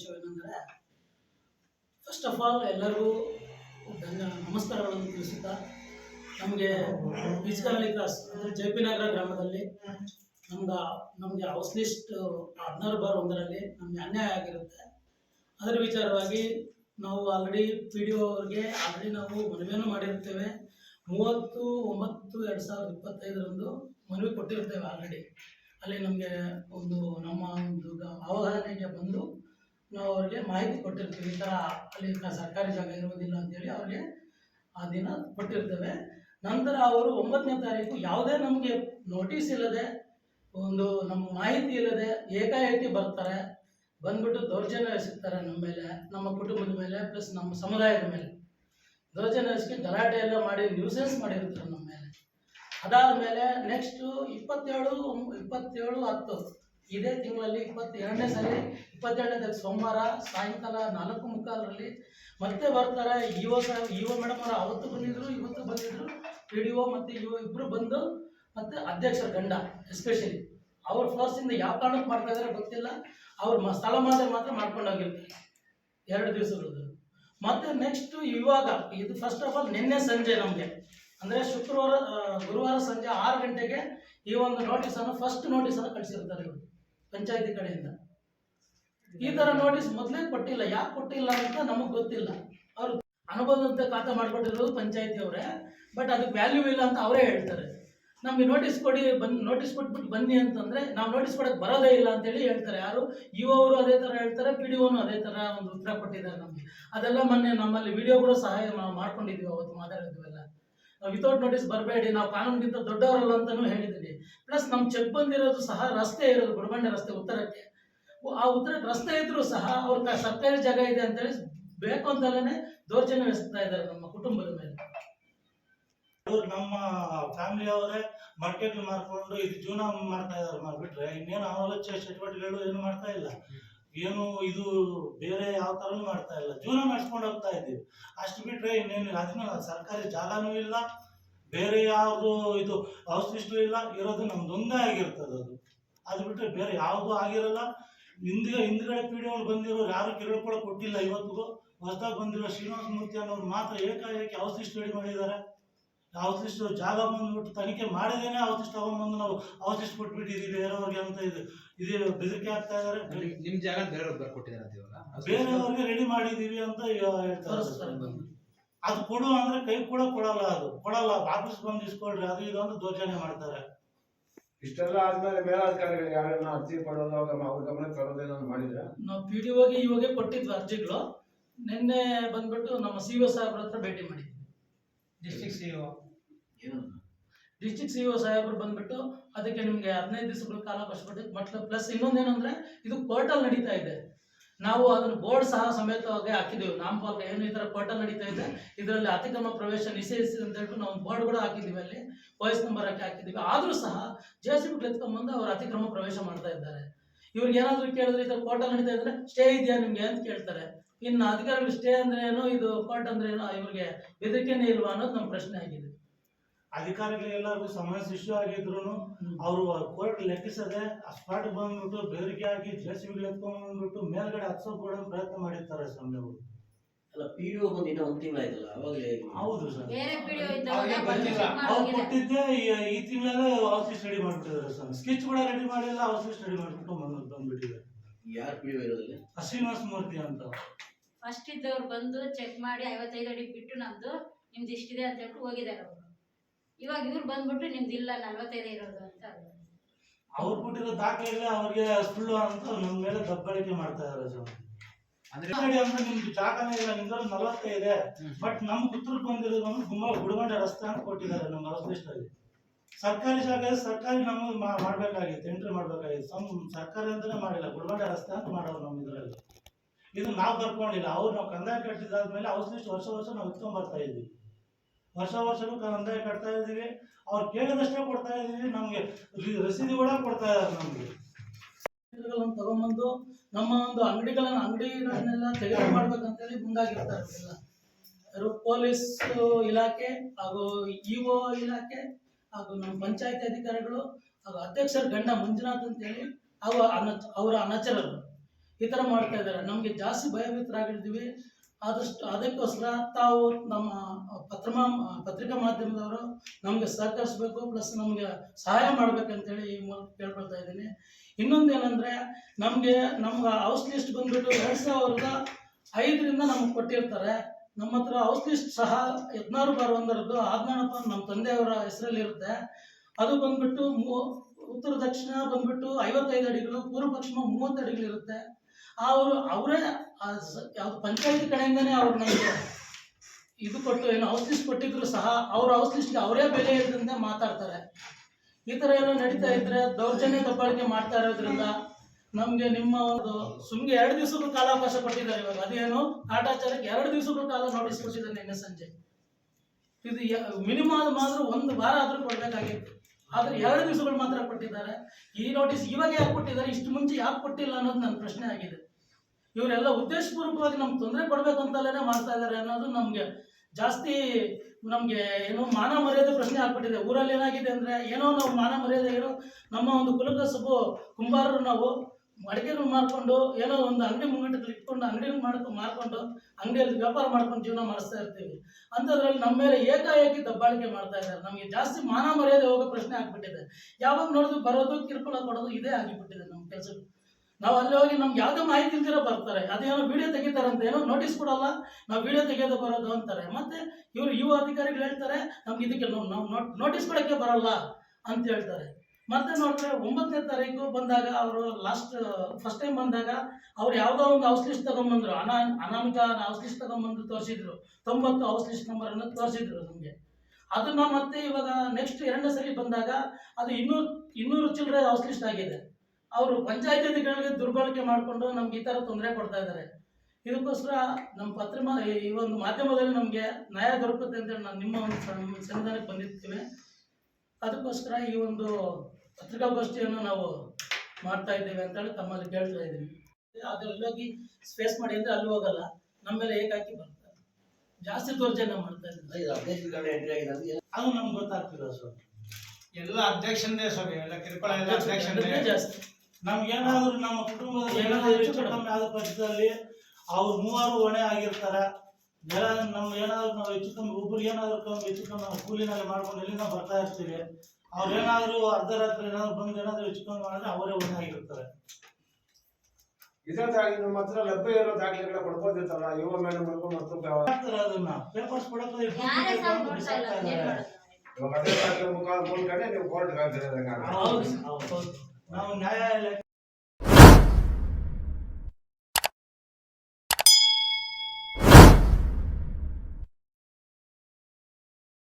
ವಿಷಯವೇನೆಂದರೆ first of all ಎಲ್ಲರಿಗೂ ಧನ್ಯ ನಮಸ್ಕಾರಗಳನ್ನು ತಿಳಿಸುತ್ತಾ, ನಮಗೆ ಫಿಸಿಕಲ್ ಕ್ರಾಸ್ ಅಂದರೆ ಜೆ ಪಿ ನಗರ ಗ್ರಾಮದಲ್ಲಿ ನಮ್ಗೆ, ನಮಗೆ ಹೌಸ್ ಲಿಸ್ಟ್ ಹದಿನಾರು ಬಾರ್ ಒಂದರಲ್ಲಿ ನಮಗೆ ಅನ್ಯಾಯ ಆಗಿರುತ್ತೆ. ಅದರ ವಿಚಾರವಾಗಿ ನಾವು ಆಲ್ರೆಡಿ ಪಿ ಡಿ ಅವ್ರಿಗೆ ಆಲ್ರೆಡಿ ನಾವು ಮನವಿಯನ್ನು ಮಾಡಿರ್ತೇವೆ. ಮೂವತ್ತು, ಒಂಬತ್ತು, ಎರಡು ಸಾವಿರದ ಇಪ್ಪತ್ತೈದರಂದು ಮನವಿ ಕೊಟ್ಟಿರ್ತೇವೆ ಆಲ್ರೆಡಿ ಅಲ್ಲಿ ನಮಗೆ ಒಂದು ನಮ್ಮ ಒಂದು ಅವಗಾಹನೆಗೆ ಬಂದು ನಾವು ಅವ್ರಿಗೆ ಮಾಹಿತಿ ಕೊಟ್ಟಿರ್ತೀವಿ. ಈ ಥರ ಅಲ್ಲಿ ಸರ್ಕಾರಿ ಜಾಗ ಇರುವುದಿಲ್ಲ ಅಂತೇಳಿ ಅವ್ರಿಗೆ ಆ ದಿನ ಕೊಟ್ಟಿರ್ತೇವೆ. ನಂತರ ಅವರು ಒಂಬತ್ತನೇ ತಾರೀಕು ಯಾವುದೇ ನಮಗೆ ನೋಟಿಸ್ ಇಲ್ಲದೆ, ಒಂದು ನಮ್ಮ ಮಾಹಿತಿ ಇಲ್ಲದೆ ಏಕಾಏಕಿ ಬರ್ತಾರೆ. ಬಂದ್ಬಿಟ್ಟು ದೌರ್ಜನ್ಯ ಎಸಗ್ತಾರೆ ನಮ್ಮ ಮೇಲೆ, ನಮ್ಮ ಕುಟುಂಬದ ಮೇಲೆ ಪ್ಲಸ್ ನಮ್ಮ ಸಮುದಾಯದ ಮೇಲೆ. ದೌರ್ಜನ್ಯ ಎಸಗಿ ಗಲಾಟೆ ಎಲ್ಲ ಮಾಡಿ ನ್ಯೂಸೆನ್ಸ್ ಮಾಡಿರ್ತಾರೆ ನಮ್ಮ ಮೇಲೆ. ಅದಾದ ಮೇಲೆ ನೆಕ್ಸ್ಟು ಇಪ್ಪತ್ತೇಳು ಇಪ್ಪತ್ತೇಳು, ಹತ್ತು. ಇದೇ ತಿಂಗಳಲ್ಲಿ ಇಪ್ಪತ್ತೆರಡನೇ ಸರಿ ಇಪ್ಪತ್ತೆರಡನೇ ಸೋಮವಾರ ಸಾಯಂಕಾಲ ನಾಲ್ಕು ಮುಕ್ಕಾಲರಲ್ಲಿ ಮತ್ತೆ ಬರ್ತಾರೆ. ಇ ಒ ಮೇಡಮ್ ಅವರು ಅವತ್ತು ಬಂದಿದ್ರು, ಇವತ್ತು ಬಂದಿದ್ರು. ಪಿ ಡಿ ಒ ಮತ್ತು ಇ ಒ ಇಬ್ಬರು ಬಂದು ಮತ್ತು ಅಧ್ಯಕ್ಷರ ಗಂಡ ಎಸ್ಪೆಷಲಿ ಅವ್ರ ಫೋರ್ಸಿಂದ ಯಾವ ಕಾರಣಕ್ಕೆ ಮಾಡ್ತಾ ಇದಾರೆ ಗೊತ್ತಿಲ್ಲ. ಅವ್ರ ಸ್ಥಳ ಮಾತ್ರ ಮಾತ್ರ ಮಾಡ್ಕೊಂಡು ಹೋಗಿರ್ತಾರೆ. ಎರಡು ದಿವಸಗಳದ್ದು. ಮತ್ತೆ ನೆಕ್ಸ್ಟ್ ಇವಾಗ, ಇದು ಫಸ್ಟ್ ಆಫ್ ಆಲ್ ನಿನ್ನೆ ಸಂಜೆ ನಮಗೆ. ಅಂದರೆ ಶುಕ್ರವಾರ ಗುರುವಾರ ಸಂಜೆ ಆರು ಗಂಟೆಗೆ ಈ ಒಂದು ನೋಟಿಸ್ ಅನ್ನು ಫಸ್ಟ್ ನೋಟಿಸನ್ನು ಕಳಿಸಿರ್ತಾರೆ ಇವರು. ಪಂಚಾಯತಿ ಕಡೆಯಿಂದ. ಈ ತರ ನೋಟಿಸ್ ಮೊದಲೇ ಕೊಟ್ಟಿಲ್ಲ. ಯಾಕೆ ಕೊಟ್ಟಿಲ್ಲ ಅಂತ ನಮಗೆ ಗೊತ್ತಿಲ್ಲ. ಅವರು ಅನುಭವದಂತೆ ಖಾತೆ ಮಾಡಿಕೊಟ್ಟಿರೋದು ಪಂಚಾಯತಿ ಅವರೇ. ಬಟ್ ಅದಕ್ಕೆ ವ್ಯಾಲ್ಯೂ ಇಲ್ಲ ಅಂತ ಅವರೇ ಹೇಳ್ತಾರೆ. ನಮಗೆ ನೋಟಿಸ್ ಕೊಡಿ ಬಂದು ನೋಟಿಸ್ ಕೊಟ್ಬಿಟ್ಟು ಬನ್ನಿ ಅಂತಂದರೆ ನಾವು ನೋಟಿಸ್ ಕೊಡೋಕ್ಕೆ ಬರೋದೇ ಇಲ್ಲ ಅಂತೇಳಿ ಹೇಳ್ತಾರೆ. ಯಾರು? ಇವ ಅವರು ಅದೇ ಥರ ಹೇಳ್ತಾರೆ ಪಿ ಡಿ ಒನು ಅದೇ ಥರ ಒಂದು ಉತ್ತರ ಕೊಟ್ಟಿದ್ದಾರೆ ನಮಗೆ. ಅದೆಲ್ಲ ಮೊನ್ನೆ ನಮ್ಮಲ್ಲಿ ವಿಡಿಯೋಗಳು ಸಹಾಯ ನಾವು ಮಾಡ್ಕೊಂಡಿದ್ವಿ ಅವತ್ತು ಮಾತಾಡಿದ್ವಲ್ಲ ವಿತೌಟ್ ನೋಟಿಸ್ ಬರಬೇಡಿ, ನಾವು ಕಾನೂನಿಗಿಂತ ದೊಡ್ಡವರಲ್ಲ ಅಂತಾನೂ ಹೇಳಿದ್ದೀನಿ. ಪ್ಲಸ್ ನಮ್ಮ ಚೆಕ್ ಬಂದಿರೋದು ಸಹ ರಸ್ತೆ ಇರೋದು ಗುಡಬಂಡೆ ರಸ್ತೆ ಉತ್ತರಕ್ಕೆ. ಆ ಉತ್ತರಕ್ಕೆ ರಸ್ತೆ ಇದ್ರೂ ಸಹ ಅವ್ರ ಸರ್ಕಾರಿ ಜಾಗ ಇದೆ ಅಂತೇಳಿ ಬೇಕು ಅಂತಲೇ ದೌರ್ಜನ್ಯ ವಹಿಸ್ತಾ ಇದ್ದಾರೆ ನಮ್ಮ ಕುಟುಂಬದ ಮೇಲೆ. ನಮ್ಮ ಫ್ಯಾಮಿಲಿ ಅವರೇ ಮಾರ್ಕೆಟ್ ಮಾರ್ಕೊಂಡು ಇದು ಜೀವನ ಮಾಡ್ತಾ ಇದಾರೆ ಮಾಡ್ಬಿಟ್ರೆ ಇನ್ನೇನು ಆಲೋಚನೆ ಚಟುವಟಿಕೆಗಳು ಏನು ಮಾಡ್ತಾ ಇಲ್ಲ. ಏನು ಇದು ಬೇರೆ ಯಾವ ಥರನೂ ಮಾಡ್ತಾ ಇಲ್ಲ. ಜೀವನ ಮಾಡಿಸ್ಕೊಂಡು ಹೋಗ್ತಾ ಇದ್ದೀವಿ. ಅಷ್ಟು ಬಿಟ್ರೆ ಇನ್ನೇನು ಅದನ್ನ ಸರ್ಕಾರಿ ಜಾಗನೂ ಇಲ್ಲ. ಬೇರೆ ಯಾವುದು ಇದು ಔಷಧಿಷ್ಟು ಇಲ್ಲ. ಇರೋದು ನಮ್ದೊಂದೇ ಆಗಿರ್ತದೆ ಅದು. ಅದು ಬಿಟ್ಟರೆ ಬೇರೆ ಯಾವುದೂ ಆಗಿರಲ್ಲ. ಹಿಂದಿಗೆ ಹಿಂದ್ಗಡೆ ಪೀಡಿಯವ್ರು ಬಂದಿರೋರು ಯಾರು ಕಿರುಕುಳ ಕೊಟ್ಟಿಲ್ಲ ಇವತ್ತಿಗೂ. ಹೊಸದಾಗಿ ಬಂದಿರೋ ಶ್ರೀನಿವಾಸ ಮೂರ್ತಿ ಅನ್ನೋರು ಮಾತ್ರ ಏಕಾಏಕಿ ಲಿಸ್ಟ್ ರೆಡಿ ಮಾಡಿದ್ದಾರೆ. ಲಿಸ್ಟ್ ಜಾಗ ಬಂದ್ಬಿಟ್ಟು ತನಿಖೆ ಮಾಡಿದೇನೆ ಅವತಿಷ್ಟು ತಗೊಂಡ್ಬಂದು ನಾವು ಅವತ್ತಿಷ್ಟು ಲಿಸ್ಟ್ ಕೊಟ್ಬಿಟ್ಟಿದ್ದೀವಿ ಬೇರೆಯವ್ರಿಗೆ ಅಂತ ಇದು. ಇದೇ ಬೆದರಿಕೆ ಆಗ್ತಾ ಇದಾರೆ ನಿಮ್- ನಿಮ್ ಜಾಗ ಬೇರೆಯವ್ರು ಬರ್ಕೊಟ್ಟಿದ್ದಾರೆ ಅಂತ ಇವಾಗ? ಬೇರೆಯವ್ರಿಗೆ ರೆಡಿ ಮಾಡಿದೀವಿ ಅಂತ ಹೇಳ್ತಾರೆ ಅದು ಕೊಡು ಅಂದ್ರೆ ಕೈ ಕೂಡ ಕೊಡಲ್ಲ ಅದು. ಕೊಡಲ್ಲ ವಾಪಸ್ ಬಂದು ಇಸ್ಕೊಳ್ರಿ ಅದು ಇದು ಅಂತ ದೋಚನೆ ಮಾಡ್ತಾರೆ. ಇಷ್ಟೆಲ್ಲ ಆದ್ಮೇಲೆ ಮೇಲಾಧಿಕಾರಿಗಳು ಯಾರನ್ನ ಅರ್ಜಿ ಪಡೋದು ಅವ್ರ ಅವ್ರ ಗಮನ ತರೋದೇನಾದ್ರು ಮಾಡಿದ್ರೆ? ನಾವು ಪಿ ಡಿ ಒಗೆ ಇವಾಗೆ ಕೊಟ್ಟಿದ್ವಿ ಅರ್ಜಿಗಳು. ನಿನ್ನೆ ಬಂದ್ಬಿಟ್ಟು ನಮ್ಮ ಸಿ ಒ ಸಾಹೇಬ್ರ ಹತ್ರ ಭೇಟಿ ಮಾಡಿದ್ವಿ. District C O district C O ಸಾಹೇಬ್ರು ಬಂದ್ಬಿಟ್ಟು ಅದಕ್ಕೆ ನಿಮಗೆ ಹದಿನೈದು ದಿವಸಗಳ ಕಾಲ ಕೊಟ್ಟಿದ್ದು ಮಟ್ಲ ಪ್ಲಸ್ ಇನ್ನೊಂದೇನಂದ್ರೆ ಇದು ಪೋರ್ಟಲ್ ನಡೀತಾ ಇದೆ. ನಾವು ಅದನ್ನು ಬೋರ್ಡ್ ಸಹ ಸಮೇತವಾಗಿ ಹಾಕಿದ್ದೀವಿ ನಾಮಫಲಕ ಏನು ಈ ಥರ ಪೋರ್ಟಲ್ ನಡೀತಾ ಇದೆ. ಇದರಲ್ಲಿ ಅತಿಕ್ರಮ ಪ್ರವೇಶ ನಿಷೇಧಿಸಿ ಅಂತ ಹೇಳ್ಬಿಟ್ಟು ನಾವು ಬೋರ್ಡ್ ಕೂಡ ಹಾಕಿದ್ದೀವಿ ಅಲ್ಲಿ. ವಾಯ್ಸ್ ನಂಬರ್ ಹಾಕಿ ಹಾಕಿದ್ದೀವಿ ಆದರೂ ಸಹ ಜೆ ಸಿ ಬಿಟ್ಟು ಎತ್ಕೊಂಡ್ಬಂದು ಅವರು ಅತಿಕ್ರಮ ಪ್ರವೇಶ ಮಾಡ್ತಾ ಇದ್ದಾರೆ. ಇವ್ರಿಗೆ ಏನಾದರೂ ಕೇಳಿದ್ರೆ ಈ ಥರ ಕೋರ್ಟಲ್ಲಿ ನಡೀತಾ ಇದ್ರೆ ಸ್ಟೇ ಇದೆಯಾ ನಿಮಗೆ? ಅಂತ ಕೇಳ್ತಾರೆ. ಇನ್ನು ಅಧಿಕಾರಿಗಳು ಸ್ಟೇ ಅಂದ್ರೆ ಏನು ಇದು ಕೋರ್ಟ್ ಅಂದ್ರೆ ಏನು ಇವ್ರಿಗೆ ಬೆದರಿಕೆನೇ ಇಲ್ವಾ ಅನ್ನೋದು ನಮ್ಮ ಪ್ರಶ್ನೆ ಆಗಿದೆ. ಅಧಿಕಾರಿಗಳೆಲ್ಲರಿಗೂ ಸಮಯ ಇಶ್ಯೂ ಆಗಿದ್ರು ಅವರು ಕೋರ್ಟ್ ಲೆಕ್ಕಿಸದೆ ಸ್ಪಾಟ್ ಬಂದ್ಬಿಟ್ಟು ಬೆದರಿಕೆ ಹಾಕಿ ಜೆ ಸಿ ಬಿ ಮೇಲ್ಗಡೆ ಹತ್ಸೋ ಕೂಡ ಪ್ರಯತ್ನ ಮಾಡಿರ್ತಾರೆ ಸ್ವಾಮಿ ಅವರು ಅಲ್ಲ ಪಿ ಡಿ ಒ ಬಂದು ಇನ್ನೂ ಒಂದು ತಿಂಗಳಾಯ್ತಲ್ಲ ಅವಾಗಲೇ ಹೌದು ಸರ್. ಬೇರೆ ಪಿಡಿಯೋ ಅವ್ರಿಗೆ ಬಂದಿಲ್ಲ. ಅವ್ರು ಕೊಟ್ಟಿದ್ದೆ ಈ- ತಿಂಗಳಲ್ಲೇ ಔಷಧಿ ಸ್ಟಡಿ ರೆಡಿ ಮಾಡ್ಬಿಟ್ಟಿದ್ದಾರೆ ಸರ್. ಸ್ಕೆಚ್ ಕೂಡ ರೆಡಿ ಮಾಡಿಲ್ಲ ಔಷಧಿ ಸ್ಟಡಿ ಮಾಡ್ಬಿಟ್ಟು ಬಂದ್ಬಿಟ್ಟಿದ್ದಾರೆ. ಬಂದ್ಬಿಟ್ಟಿದೆ ಯಾರು ಪಿ ಡಿ ಒ ಇರೋದಿಲ್ಲ ಶ್ರೀನಿವಾಸ ಮೂರ್ತಿ ಅಂತ. ಫಸ್ಟ್ ಇದ್ದವ್ರು ಬಂದು ಚೆಕ್ ಮಾಡಿ ಐವತ್ತೈದು ಅಡಿ ಬಿಟ್ಟು ನಮ್ದು ನಿಮ್ದು ಇಷ್ಟಿದೆ ಅಂತ ಹೇಳ್ಬಿಟ್ಟು ಹೋಗಿದ್ದಾರೆ ಅವರು. ಇವಾಗ ಇವ್ರು ಬಂದ್ಬಿಟ್ಟು ನಿಮ್ದು ಇಲ್ಲ ನಲ್ವತ್ತೈದು ಇರೋದು ಅಂತ ಅವ್ರು. ಅವ್ರು ಕೊಟ್ಟಿರೋ ದಾಖಲೆಗಳೇ ಅವ್ರಿಗೆ ಸುಳ್ಳು ಅಂತ ನಮ್ಮ ಮೇಲೆ ದಬ್ಬಾಳಿಕೆ ಮಾಡ್ತಾ ಇದಾರೆ ಸರ್. ಅಂದ್ರೆ ಅಂದ್ರೆ ನಿಮ್ದು ಜಾಗನೇ ಇಲ್ಲ ನಿಮ್ದ್ರಲ್ಲಿ ನಲವತ್ತೈದೆ. ಬಟ್ ನಮ್ ಉತ್ತರ ಬಂದಿರೋದು ಗುಮ್ಮ ಗುಡಗಂಡ ರಸ್ತೆ ಅಂತ ಕೊಟ್ಟಿದ್ದಾರೆ ನಮ್ಮ ಹೌಸ್ ಲಿಸ್ಟ್ ಅಲ್ಲಿ ಸರ್ಕಾರಿ ಶಾಖೆ ಸರ್ಕಾರಿ ನಮಗೆ ಮಾಡ್ಬೇಕಾಗಿತ್ತು ಎಂಟ್ರಿ ಮಾಡ್ಬೇಕಾಗಿತ್ತು. ಸಮ್ ಸರ್ಕಾರ ಅಂತಾನೆ ಮಾಡಿಲ್ಲ ಗುಡಗಂಡ ರಸ್ತೆ ಅಂತ ಮಾಡೋರು ನಮ್ಮ ಇದರಲ್ಲಿ. ಇದು ನಾವು ಬರ್ಕೊಂಡಿಲ್ಲ ಅವ್ರು ನಾವು ಕಂದಾಯ ಕಟ್ಟಿದಾದ್ಮೇಲೆ ಲಿಸ್ಟ್ ವರ್ಷ ವರ್ಷ ನಾವು ಇಟ್ಕೊಂಡ್ ಬರ್ತಾ ಇದ್ವಿ. ವರ್ಷ ವರ್ಷನೂ ಕಂದಾಯ ಕಟ್ತಾ ಇದ್ದೀವಿ. ಅವ್ರು ಕೇಳಿದಷ್ಟೇ ಕೊಡ್ತಾ ಇದ್ದೀವಿ. ನಮ್ಗೆ ರಸೀದಿ ಕೂಡ ಕೊಡ್ತಾ ಇದಾರೆ ನಮ್ಗೆ. ಗಳನ್ನು ತಗೊಂಬಂದು ನಮ್ಮ ಒಂದು ಅಂಗಡಿಗಳನ್ನ, ಅಂಗಡಿಗಳನ್ನೆಲ್ಲ ತೆಗೆದು ಮಾಡ್ಬೇಕಂತೇಳಿ ಮುಂದಾಗಿರ್ತಾರೆ ಪೊಲೀಸ್ ಇಲಾಖೆ ಹಾಗೂ ಇಒ ಇಲಾಖೆ ಹಾಗೂ ನಮ್ಮ ಪಂಚಾಯತಿ ಅಧಿಕಾರಿಗಳು ಹಾಗೂ ಅಧ್ಯಕ್ಷರ ಗಂಡ ಮಂಜುನಾಥ್ ಅಂತೇಳಿ ಅವ ಅನ ಅವರ ಅನಚರರು. ಈ ಥರ ಮಾಡ್ತಾ ಇದ್ದಾರೆ. ನಮಗೆ ಜಾಸ್ತಿ ಭಯಭೀತರಾಗಿದ್ದೀವಿ. ಆದಷ್ಟು ಅದಕ್ಕೋಸ್ಕರ ತಾವು ನಮ್ಮ ಪತ್ರಮಾ, ಪತ್ರಿಕಾ ಮಾಧ್ಯಮದವರು ನಮಗೆ ಸಹಕರಿಸಬೇಕು, ಪ್ಲಸ್ ನಮಗೆ ಸಹಾಯ ಮಾಡ್ಬೇಕಂತೇಳಿ ಈ ಮೂಲಕ ಕೇಳ್ಕೊಳ್ತಾ ಇದ್ದೀನಿ. ಇನ್ನೊಂದು ಏನಂದರೆ, ನಮಗೆ ನಮ್ಗೆ ಹೌಸ್ ಲಿಸ್ಟ್ ಬಂದ್ಬಿಟ್ಟು ಎರಡು ಸಾವಿರದ ಐದರಿಂದ ನಮ್ಗೆ ಕೊಟ್ಟಿರ್ತಾರೆ. ನಮ್ಮ ಹತ್ರ ಹೌಸ್ ಲಿಸ್ಟ್ ಸಹ ಯತ್ನಾರು ಬಾರ್ ಒಂದರದ್ದು. ಆಜ್ಞಾನಪ್ಪ ನಮ್ಮ ತಂದೆಯವರ ಹೆಸರಲ್ಲಿ ಇರುತ್ತೆ. ಅದು ಬಂದ್ಬಿಟ್ಟು ಉತ್ತರ ದಕ್ಷಿಣ ಬಂದ್ಬಿಟ್ಟು ಐವತ್ತೈದು ಅಡಿಗಳು, ಪೂರ್ವ ಪಶ್ಚಿಮ ಮೂವತ್ತು ಅಡಿಗಳಿರುತ್ತೆ ಅವರು, ಅವರೇ ಯಾವ್ದು ಪಂಚಾಯತಿ ಕಡೆಯಿಂದನೇ ಅವ್ರು ನಮಗೆ ಇದು ಕೊಟ್ಟು, ಏನು ಔಷಧಿ ಲಿಸ್ಟ್ ಕೊಟ್ಟಿದ್ರು ಸಹ ಅವ್ರ ಔಷಧಿ ಲಿಸ್ಟ್ಗೆ ಅವರೇ ಬೆಲೆ ಇಲ್ಲದಂತೆ ಮಾತಾಡ್ತಾರೆ. ಈ ಥರ ಎಲ್ಲ ನಡೀತಾ ಇದ್ರೆ ದೌರ್ಜನ್ಯ ದಬ್ಬಾಳಿಕೆ ಮಾಡ್ತಾ ಇರೋದ್ರಿಂದ ನಮಗೆ ನಿಮ್ಮ ಒಂದು ಸುಮ್ಗೆ ಎರಡು ದಿವಸಕ್ಕೂ ಕಾಲಾವಕಾಶ ಕೊಟ್ಟಿದ್ದಾರೆ ಇವಾಗ. ಅದೇನು? ಕಾಟಾಚಾರಕ್ಕೆ ಎರಡು ದಿವಸಗಳು ಕಾಲ ನೋಟಿಸ್ ಕೊಟ್ಟಿದ್ದಾರೆ ನಿನ್ನೆ ಸಂಜೆ. ಇದು ಮಿನಿಮಮ್ ಮಾತ್ರ ಒಂದು ವಾರ ಆದರೂ ಕೊಡ್ಬೇಕಾಗಿತ್ತು. ಆದ್ರೆ ಎರಡು ದಿವಸಗಳು ಮಾತ್ರ ಕೊಟ್ಟಿದ್ದಾರೆ. ಈ ನೋಟಿಸ್ ಇವಾಗ ಯಾಕೆ ಕೊಟ್ಟಿದ್ದಾರೆ? ಇಷ್ಟು ಮುಂಚೆ ಯಾಕೆ ಕೊಟ್ಟಿಲ್ಲ ಅನ್ನೋದು ನನ್ನ ಪ್ರಶ್ನೆ ಆಗಿದೆ. ಇವರೆಲ್ಲ ಉದ್ದೇಶಪೂರ್ವಕವಾಗಿ ನಮ್ಗೆ ತೊಂದರೆ ಕೊಡ್ಬೇಕು ಅಂತಲೇ ಮಾಡ್ತಾ ಇದ್ದಾರೆ ಅನ್ನೋದು ನಮಗೆ ಜಾಸ್ತಿ ನಮಗೆ ಏನೋ ಮಾನ ಮರ್ಯಾದೆ ಪ್ರಶ್ನೆ ಆಗ್ಬಿಟ್ಟಿದೆ. ಊರಲ್ಲಿ ಏನಾಗಿದೆ ಅಂದ್ರೆ ಏನೋ ನಾವು ಮಾನ ಮರ್ಯಾದೆ ಏನೋ ನಮ್ಮ ಒಂದು ಕುಲಕಸಬು ಕುಂಬಾರರು ನಾವು ಅಡಿಕೆಗಳು ಮಾಡ್ಕೊಂಡು ಏನೋ ಒಂದು ಅಂಗಡಿ ಮುಂಗಟ್ಟಲ್ಲಿ ಇಟ್ಕೊಂಡು ಅಂಗಡಿ ಮಾಡ್ಕೊಂಡು ಮಾಡ್ಕೊಂಡು ಅಂಗಡಿಯಲ್ಲಿ ವ್ಯಾಪಾರ ಮಾಡ್ಕೊಂಡು ಜೀವನ ಮಾಡಿಸ್ತಾ ಇರ್ತೀವಿ. ಅಂಥದ್ರಲ್ಲಿ ನಮ್ಮ ಮೇಲೆ ಏಕಾಏಕಿ ದಬ್ಬಾಳಿಕೆ ಮಾಡ್ತಾ ಇದ್ದಾರೆ. ನಮಗೆ ಜಾಸ್ತಿ ಮಾನ ಮರ್ಯಾದೆ ಹೋಗೋ ಪ್ರಶ್ನೆ ಆಗ್ಬಿಟ್ಟಿದೆ. ಯಾವಾಗ ನೋಡಿದ್ರು ಬರೋದು, ಕಿರುಕುಳ ಕೊಡೋದು ಇದೇ ಆಗಿಬಿಟ್ಟಿದೆ ನಮ್ಮ ಕೆಲಸ ನಾವು ಅಲ್ಲಿ ಹೋಗಿ ನಮ್ಗೆ ಯಾವುದೇ ಮಾಹಿತಿ ಇಲ್ದಿರೋ ಬರ್ತಾರೆ. ಅದೇನೋ ವಿಡಿಯೋ ಅಂತ ಏನೋ ನೋಟಿಸ್ ಕೊಡಲ್ಲ, ನಾವು ವಿಡಿಯೋ ತೆಗೆಯೋದು ಬರೋದು ಅಂತಾರೆ. ಮತ್ತೆ ಇವರು ಯುವ ಅಧಿಕಾರಿಗಳು ಹೇಳ್ತಾರೆ, ನಮ್ಗೆ ಇದಕ್ಕೆ ನೋಟಿಸ್ ಕೊಡೋಕ್ಕೆ ಬರಲ್ಲ ಅಂತ ಹೇಳ್ತಾರೆ. ಮತ್ತೆ ನೋಡಿದ್ರೆ ಒಂಬತ್ತನೇ ತಾರೀಕು ಬಂದಾಗ ಅವರು ಲಾಸ್ಟ್ ಫಸ್ಟ್ ಟೈಮ್ ಬಂದಾಗ ಅವ್ರು ಯಾವುದೋ ಒಂದು ಹೌಸ್ ಲಿಸ್ಟ್ ಅನಾ, ಅನಾಮಿಕ ಹೌಸ್ ಲಿಸ್ಟ್ ತಗೊಂಬಂದು ತೋರಿಸಿದ್ರು. ತೊಂಬತ್ತು ಹೌಸ್ ನಂಬರ್ ಅನ್ನು ತೋರಿಸಿದ್ರು ನಮಗೆ. ಅದನ್ನ ಮತ್ತೆ ಇವಾಗ ನೆಕ್ಸ್ಟ್ ಎರಡನೇ ಸರಿ ಬಂದಾಗ ಅದು ಇನ್ನೂರು ಇನ್ನೂರು ಚಿಲ್ಲರೆ ಹೌಸ್ ಲಿಸ್ಟ್ ಆಗಿದೆ. ಅವರು ಪಂಚಾಯತ್ ದುರ್ಬಳಕೆ ಮಾಡಿಕೊಂಡು ನಮ್ಗೆ ಈ ಥರ ತೊಂದರೆ ಕೊಡ್ತಾ ಇದ್ದಾರೆ ಇದಕ್ಕೋಸ್ಕರ ನಮ್ಮ ಪತ್ರಿಮಾ, ಈ ಒಂದು ಮಾಧ್ಯಮದಲ್ಲಿ ನಮಗೆ ನ್ಯಾಯ ದೊರಕುತ್ತೆ ಅಂತೇಳಿ ನಾನು ನಿಮ್ಮ ಒಂದು ಸಂವಿಧಾನಕ್ಕೆ ಬಂದಿರ್ತೀವಿ ಅದಕ್ಕೋಸ್ಕರ ಈ ಒಂದು ಪತ್ರಿಕಾಗೋಷ್ಠಿಯನ್ನು ನಾವು ಮಾಡ್ತಾ ಇದ್ದೇವೆ ಅಂತೇಳಿ ತಮ್ಮಲ್ಲಿ ಕೇಳ್ತಾ ಇದ್ದೀವಿ ಅದ್ರಲ್ಲಿ ಹೋಗಿ ಸ್ಪೇಸ್ ಮಾಡಿ ಅಂದ್ರೆ ಅಲ್ಲಿ ಹೋಗಲ್ಲ ನಮ್ಮ ಮೇಲೆ ಏಕಾಕಿ ಬರ್ತಾರೆ ಜಾಸ್ತಿ ದೌರ್ಜನ್ಯ ಮಾಡ್ತಾ ಇದ್ದಾರೆ. ಇದು ಅಧ್ಯಕ್ಷರುಗಳನ್ನ ಎಂಟ್ರಿ ಆಗಿದೆ ಅದು ನಮ್ಗೆ ಗೊತ್ತಾಗ್ತಿಲ್ಲ ಸರ್. ಎಲ್ಲ ಅಧ್ಯಕ್ಷನೇ ಸ್ವಾಮಿ ಎಲ್ಲ ಕಿರುಕುಳ ಎಲ್ಲ ಅಧ್ಯಕ್ಷನೇ ಜಾಸ್ತಿ. ನಮ್ಗೇನಾದ್ರೂ ನಮ್ಮ ಕುಟುಂಬದಲ್ಲಿ ಏನಾದ್ರೂ ಹೆಚ್ಚು ಕಡಿಮೆ. ಆದ ಪಕ್ಷದಲ್ಲಿ ಅವ್ರು ಮೂವರು ಹೊಣೆ ಆಗಿರ್ತಾರೆ. ನಮ್ಮ ಏನಾದ್ರು ನಾವು ಹೆಚ್ಚು ಕಮ್ಮಿ ಒಬ್ರು ಏನಾದ್ರು ಕಮ್ಮಿ ಹೆಚ್ಚು ಕಮ್ಮಿ ನಾವು ಕೂಲಿನಲ್ಲಿ ಮಾಡ್ಕೊಂಡು ಎಲ್ಲಿಂದ ಬರ್ತಾ ಇರ್ತೀವಿ ಅವ್ರು ಏನಾದ್ರು ಅರ್ಧ ರಾತ್ರಿ ಏನಾದ್ರು ಬಂದು ಏನಾದ್ರು ಹೆಚ್ಚು ಕಮ್ಮಿ ಮಾಡಿದ್ರೆ ಅವರೇ ಒಂದಾಗಿರ್ತಾರೆ. ನಮ್ಮ ಹತ್ರ ಲಭ್ಯ ಇರೋ ದಾಖಲೆಗಳ ಕೊಡ್ಬೋದಿತ್ತಲ್ಲ? ಯುವ ಮೇಡಮ್ ಮತ್ತು ಯಾವ- ಅದನ್ನ. ಪೇಪರ್ಸ್ ಕೊಡಕ್ಕೆ? ಇವಾಗ ಅದೇ ದಾಖಲೆ ಮುಖಾಂತರ ಕೋರ್ಟ್ಗೆ ನಾವು ನ್ಯಾಯಾಲಯ